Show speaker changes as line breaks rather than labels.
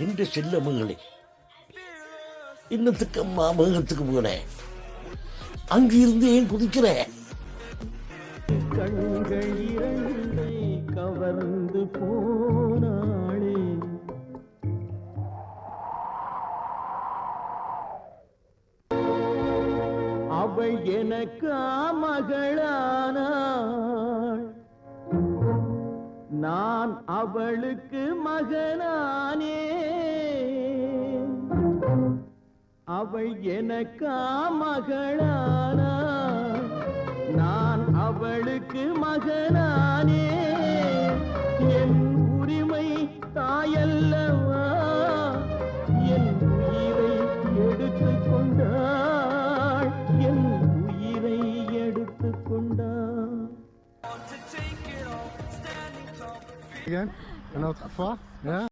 என்று செல்ல மகளே இன்னத்துக்கு அம்மா மேகத்துக்கு போனேன் அங்கிருந்து ஏன் குதிக்கிறேன்?
கண்கள் இரண்டை கவர்ந்து போனாளே அவள் எனக்கு மகளானாள் நான் அவளுக்கு மகனானே அவள் எனக்கா மகளானாள் நான் அவளுக்கு மகனானே என் உரிமை தாயல்லவா என் உயிரை எடுத்து கொண்டாள் என் உயிரை எடுத்து கொண்டாள்
Again? Another far? Yeah?